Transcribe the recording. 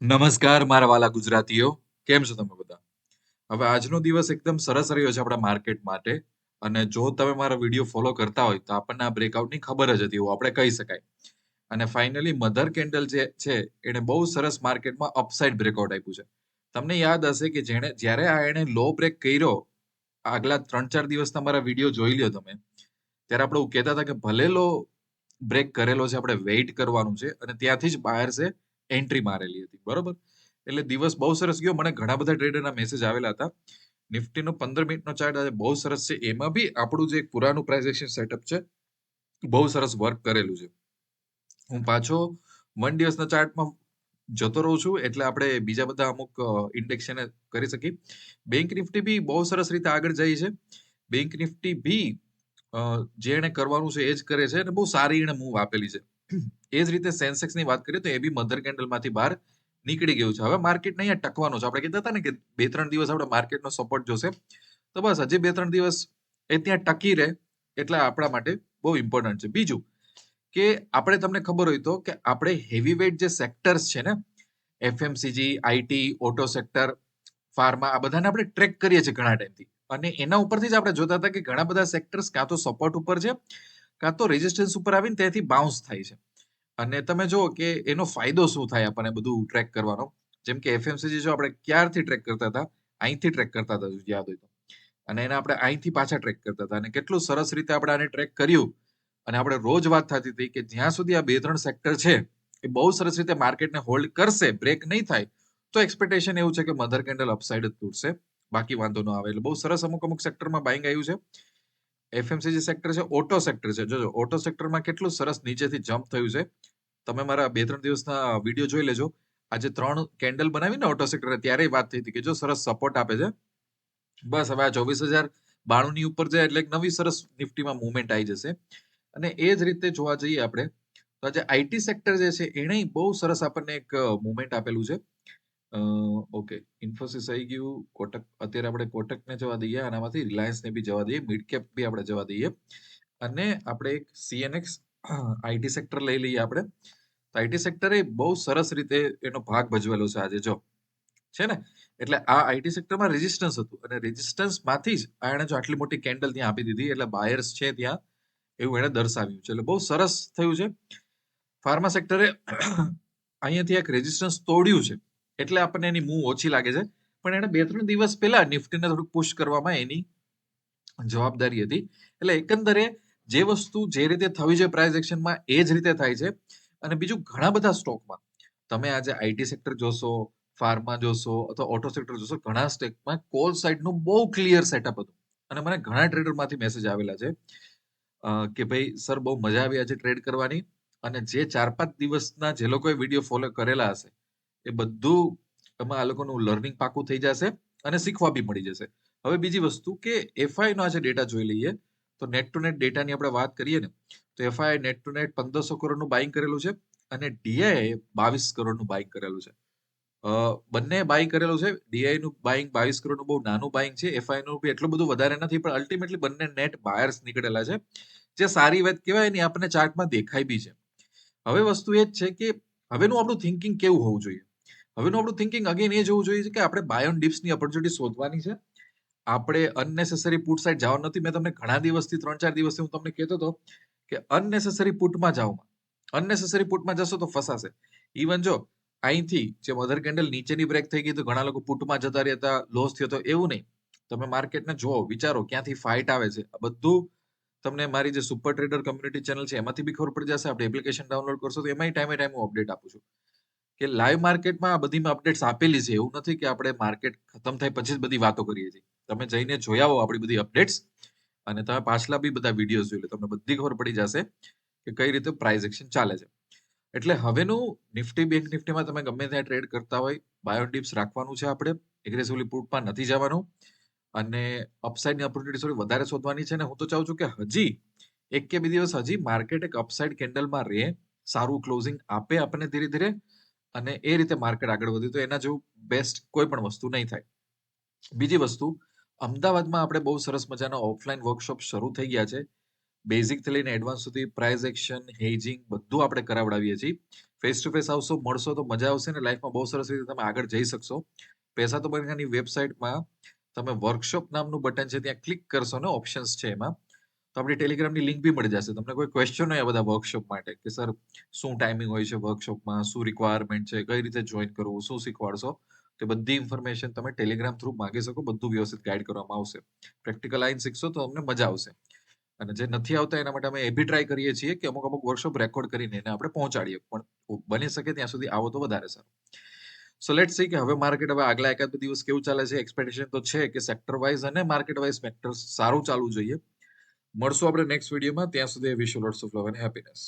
નમસ્કાર મારા વાલા ગુજરાતીઓ, કેમ છો તમે બધા? હવે આજનો દિવસ એકદમ સરસ રહ્યો છે આપણા માર્કેટ માટે અને જો તમે મારા વીડિયો ફોલો કરતા હોય તો આપણને આ બ્રેકઆઉટની ખબર જ હતી, એવું આપણે કહી શકાય. અને ફાઇનલી મધર કેન્ડલ જે છે, એણે બહુ સરસ માર્કેટમાં અપસાઇડ બ્રેકઆઉટ આપ્યું છે. તમને યાદ હશે કે જેણે, જ્યારે આ એણે લો બ્રેક કર્યો, આગલા ત્રણ ચાર દિવસના મારા વીડિયો જોઈ લ્યો તમે, ત્યારે આપણે એવું કહેતા હતા કે ભલે લો બ્રેક કરેલો છે, આપણે વેઇટ કરવાનું છે અને ત્યાંથી જ બાયર્સે એન્ટ્રી મારેલી હતી, બરોબર? એટલે દિવસ બહુ સરસ ગયો. મને ઘણા બધા ટ્રેડરના મેસેજ આવેલા હતા. નિફ્ટીનો પંદર મિનિટનો ચાર્ટ આજે બહુ સરસ છે. એમાં બી આપણું જે પુરાનું પ્રાઇસ એક્શન સેટઅપ છે, બહુ સરસ વર્ક કરેલું છે. હું પાછો વન દિવસના ચાર્ટમાં જતો રહું છું, એટલે આપણે બીજા બધા અમુક ઇન્ડેક્સ કરી શકીએ. બેંક નિફ્ટી બી બહુ સરસ રીતે આગળ જાય છે. બેંક નિફ્ટી બી જે એણે કરવાનું છે એ જ કરે છે અને બહુ સારી એણે મૂવ આપેલી છે. એ જ રીતે સેન્સેક્સની વાત કરીએ તો એ બી મધર કેન્ડલમાંથી બહાર નીકળી ગયું છે. હવે માર્કેટ અહીંયા ટકવાનું છે. આપણે કીધા હતા ને કે બે ત્રણ દિવસ આપણે માર્કેટનો સપોર્ટ જોશે. તો બસ, હજી બે ત્રણ દિવસ એ ત્યાં ટકી રહે એટલે આપણા માટે બહુ ઇમ્પોર્ટન્ટ છે. બીજું કે આપણે તમને ખબર હોય તો કે આપણે હેવી વેઇટ જે સેક્ટર્સ છે ને FMCG IT auto sector pharma આ બધાને આપણે ટ્રેક કરીએ છીએ ઘણા ટાઈમથી અને એના ઉપરથી જ આપણે જોતા હતા કે ઘણા બધા સેક્ટર્સ કાં તો સપોર્ટ ઉપર છે કાં તો રેઝિસ્ટન્સ ઉપર આવીને ત્યાંથી બાઉન્સ થાય છે. અને તમે જુઓ કે એનો ફાયદો શું થાય આપણને બધું ટ્રેક કરવાનો? જેમ કે એફએમસીજી જો આપણે ક્યારથી ટ્રેક કરતા હતા? અહીંથી ટ્રેક કરતા હતા યાદ હોય તો. અને એને આપણે અહીંથી પાછા ટ્રેક કરતા હતા. અને કેટલું સરસ રીતે આપણે આને ટ્રેક કર્યું. અને આપણે રોજ વાત થતી હતી કે જ્યાં સુધી આ બે ત્રણ સેક્ટર છે, એ બહુ સરસ રીતે માર્કેટને હોલ્ડ કરશે બ્રેક નહીં થાય, તો એક્સપેક્ટેશન એવું છે કે મધર કેન્ડલ અપસાઇડ જ તૂટશે. બાકી વાંધો ન આવે. એટલે બહુ સરસ અમુક અમુક સેક્ટરમાં બાઇંગ આવ્યું છે. એફએમસીજી સેક્ટર છે ઓટો સેક્ટર છે. જોજો ઓટો સેક્ટરમાં કેટલું સરસ નીચેથી જમ્પ થયું છે. તમે મારા બે ત્રણ દિવસના વીડિયો જોઈ લેજો. આજે ત્રણ કેન્ડલ બનાવીને ઓટો સેક્ટર ત્યારે વાત થઈ હતી કે જો સરસ સપોર્ટ આપે છે. બસ હવે આ ચોવીસ હજાર બાણુંની ઉપર જાય એટલે એક નવી સરસ નિફ્ટીમાં મુવમેન્ટ આવી જશે. અને એ જ રીતે જોવા જઈએ આપણે, તો આજે આઈટી સેક્ટર જે છે એણે બહુ સરસ આપણને એક મુવમેન્ટ આપેલું છે. ઓકે. ઇન્ફોસિસ આવી ગયું, કોટક, અત્યારે આપણે કોટકને જવા દઈએ, આનામાંથી આમાંથી રિલાયન્સને બી જવા દઈએ મિડ કેપ બી આપણે જવા દઈએ. અને આપણે એક સીએનએક્સ આઈટી સેક્ટર લઈ લઈએ આપણે. તો આઈટી સેક્ટરે બહુ સરસ રીતે એનો ભાગ ભજવેલો છે આજે, જો. છે ને? એટલે આ આઈટી સેક્ટરમાં રેઝિસ્ટન્સ હતું. અને રેઝિસ્ટન્સમાંથી જ એણે જો આટલી મોટી કેન્ડલ ત્યાં આપી દીધી, એટલે બાયર્સ છે ત્યાં, એવું એણે દર્શાવ્યું છે. એટલે બહુ સરસ થયું છે. ફાર્મા સેક્ટરે અહીંયાથી એક રેઝિસ્ટન્સ તોડ્યું છે. એટલે આપણને એની મૂવ ઓછી લાગે છે. પણ એને બે ત્રણ દિવસ પહેલા નિફ્ટીને થોડુંક પુશ કરવામાં એની જવાબદારી હતી. એટલે એકંદરે જે વસ્તુ જે રીતે થવી જોઈએ પ્રાઇઝ એક્શનમાં એ જ રીતે થાય છે. અને બીજું ઘણા બધા સ્ટોકમાં તમે આજે આઈટી સેક્ટર જોશો ફાર્મા જોશો અથવા ઓટો સેક્ટર જોશો, ઘણા સ્ટેકમાં કોલ સાઇડનું બહુ ક્લિયર સેટઅપ હતું. અને મને ઘણા ટ્રેડરમાંથી મેસેજ આવેલા છે કે ભાઈ સર બહુ મજા આવી આજે ટ્રેડ કરવાની. અને જે ચાર પાંચ દિવસના જે લોકોએ વીડિયો ફોલો કરેલા હશે એ બધું એમાં આ લોકોનું લર્નિંગ પાકું થઈ જશે અને શીખવા બી મળી જશે. હવે બીજી વસ્તુ કે એફઆઈ નો આજે ડેટા જોઈ લઈએ, તો નેટ ટુ નેટ ડેટાની આપણે વાત કરીએ ને, તો એફઆઈ નેટ ટુ નેટ પંદરસો કરોડનું બાઇંગ કરેલું છે અને ડીઆઈ બાવીસ કરોડનું બાઇંગ કરેલું છે. બંને બાઇંગ કરેલું છે ડીઆઈ નું બાઇંગ બાવીસ કરોડનું બહુ નાનું બાઇંગ છે એફઆઈ નું બી એટલું બધું વધારે નથી, પણ અલ્ટિમેટલી બંને નેટ બાયર્સ નીકળેલા છે, જે સારી વાત કહેવાય ને આપણને ચાર્ટમાં દેખાય બી છે. હવે વસ્તુ એ જ છે કે હવેનું આપણું થિંકિંગ કેવું હોવું જોઈએ? હવેનું આપણું થિંકિંગ અગેન એ જોવું જોઈએ કે આપણે બાયોન ડીપ્સની ઓપોર્ચ્યુનિટી શોધવાની છે. આપણે અનનેસેસરી પુટ સાઈડ જવાનું નથી. મેં તમને ઘણા દિવસથી, ત્રણ ચાર દિવસથી હું તમને કહેતો હતો કે અનનેસેસરી પુટમાં જાઓ. અનનેસેસરી પુટમાં જશો તો ફસાશે. ઇવન જો અહીંથી જે મધર કેન્ડલ નીચેની બ્રેક થઈ ગઈ તો ઘણા લોકો પુટમાં જતા રહેતા લોસ થયો તો એવું નહીં. તમે માર્કેટને જુઓ, વિચારો, ક્યાંથી ફાઇટ આવે છે. આ બધું તમને મારી જે સુપર ટ્રેડર કમ્યુનિટી ચેનલ છે, એમાંથી બી ખબર પડી જશે. આપણે એપ્લિકેશન ડાઉનલોડ કરશો તો એમાંય ટાઈમે ટાઈમ હું અપડેટ આપું છું. કે લાઈવ માર્કેટમાં આ બધી અપડેટ્સ આપેલી છે, એવું નથી કે આપણે માર્કેટ ખતમ થાય પછી જ બધી વાતો કરીએ છીએ. તમે જઈને જોઈ આવો આપણી બધી અપડેટ્સ અને તમે પાછલા બી બધા વિડીયોઝ જોઈ લો. તમને બધી ખબર પડી જશે કે કઈ રીતે પ્રાઇઝ એક્શન ચાલે છે. એટલે હવેનું નિફ્ટી બેંક નિફ્ટીમાં તમે ગમે ત્યાં ટ્રેડ કરતા હોય બાયો ડિપ્સ રાખવાનું છે આપણે. એગ્રેસિવલી પુટમાં નથી જવાનું. અને અપસાઇડની ઓપોર્ચ્યુનિટી થોડી વધારે શોધવાની છે ને હું તો ચાહું છું કે હજી એક કે બે દિવસ હજી માર્કેટ એક અપસાઇડ કેન્ડલમાં રહે, સારું ક્લોઝિંગ આપે આપણને ધીરે ધીરે. અને એ રીતે માર્કેટ આગળ વધ્યું તો એના જેવું બેસ્ટ કોઈ પણ વસ્તુ નહીં થાય બીજી વસ્તુ અમદાવાદમાં આપણે બહુ સરસ મજાના ઓફલાઈન વર્કશોપ શરૂ થઈ ગયા છે બેઝિકથી લઈને એડવાન્સ સુધી પ્રાઇઝ એક્શન, હેજિંગ બધું આપણે કરાવડાવીએ છીએ. ફેસ ટુ ફેસ આવશો, મળશો તો મજા આવશે ને લાઈફમાં બહુ સરસ રીતે તમે આગળ જઈ શકશો. પૈસા તો બંગાની વેબસાઇટમાં તમે વર્કશોપ નામનું બટન છે ત્યાં ક્લિક કરશો ને ઓપ્શન્સ છે એમાં તો આપણી ટેલિગ્રામની લિંક બી મળી જશે. તમને કોઈ ક્વેશ્ચન હોય બધા વર્કશોપ માટે કે સર શું ટાઈમિંગ હોય છે વર્કશોપમાં, શું રિક્વાયરમેન્ટ છે, કઈ રીતે જોઈન કરવું, શું શીખવાડશો? તે બધી ઇન્ફોર્મેશન તમે ટેલિગ્રામ થ્રુ માંગી શકો. બધું વ્યવસ્થિત ગાઈડ કરવામાં આવશે. પ્રેક્ટિકલ લાઈન શીખશો તો તમને મજા આવશે. અને જે નથી આવતા એના માટે અમે એ બી ટ્રાય કરીએ છીએ કે અમુક અમુક વર્કશોપ રેકોર્ડ કરીને એને આપણે પહોંચાડીએ. પણ બની શકે ત્યાં સુધી આવો તો વધારે સારું. સો લેટ સી કે હવે માર્કેટ હવે આગલા એકાદ બે દિવસ કેવું ચાલે છે એક્સપેક્ટેશન તો છે કે સેક્ટર વાઇઝ અને માર્કેટ વાઇઝ ફેક્ટર્સ સારું ચાલવું જોઈએ. મળશું આપણે નેક્સ્ટ વિડીયોમાં ત્યાં સુધી wish you of love and happiness.